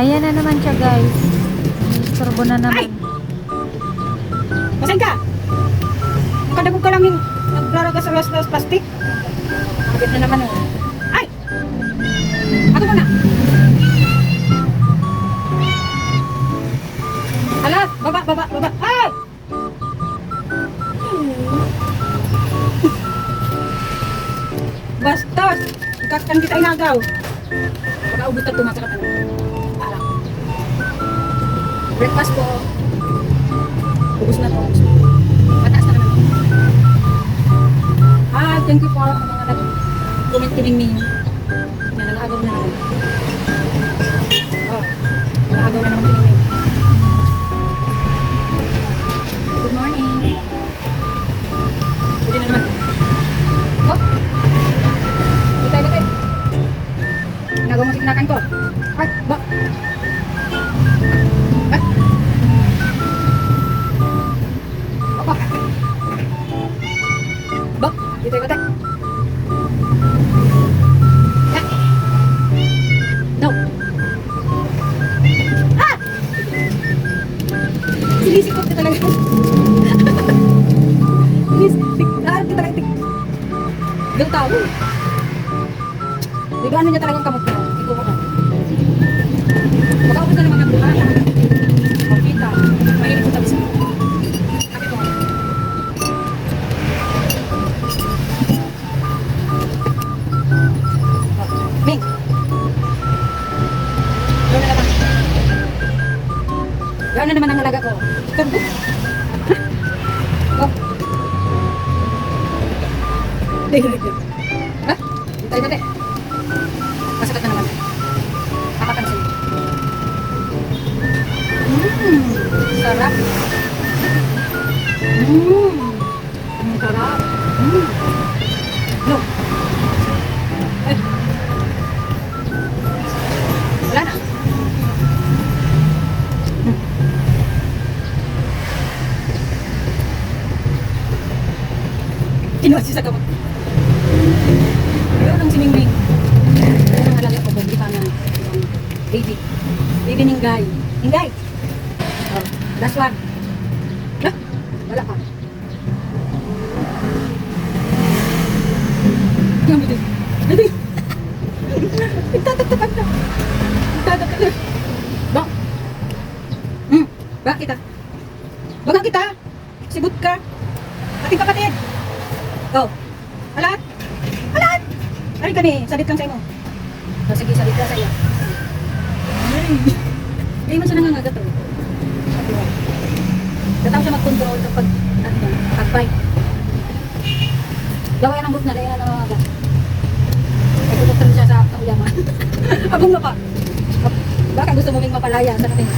Ayan na naman siya guys. Istorbo na naman. Masan ka? Kadagog ka lang yung naglaro ka sa las las plastic. Agad na naman oh. Ay! Ako muna. Hala, baba, baba, baba. Ay! Bastos! Kakan kita inagaw. Baka ubot ka tumasok ka Alam. Breakfast po. Ubus na to. Mataas na naman. Ah, thank you po sa mga nag-comment kining me. Yan, nag-agaw na naman. Oh, nag-agaw na naman kining me. Good morning. Pwede na naman. Oh. Batay, batay. Nagawa mo sinakain ko. Dito batak. Ya. No. Ah! Sinisikot ka talaga. Sinisik. Ah, kita talaga. Gawin tao. Di ba ano niya talagang kamot ko? Ikaw ko ka. Baka ako na naman nagbuhan. Makita. Na naman ang alaga ko. Oh. Ha? Tayo tayo. Masakit na naman. Papapansin. Mmm. Sarap. Mmm. Kinuha siya sa kamot. Pero nang siningning. Ano ang alaga ko, baby pa ng isang baby. Baby Ninggay. Ninggay! Oh, last one. Ah, wala pa. Yan, baby. Baby! Nagtataktakan na. Nagtataktakan na. Ba? Hmm, ba kita? Bagang kita? Sibut ka? Ating kapatid. Go. Alat. Alat. Ari kami, salit lang sa imo. O sige, salit ka sa iyo. Ay. Hindi man siya nangangagat to. Datang siya mag-control kapag ano yan, pag-bite. Gawa yan ang book na dahil na nangangagat. Ay, pupunta rin siya sa kauyaman. Abong na pa. Baka gusto mo ming mapalaya sa natin.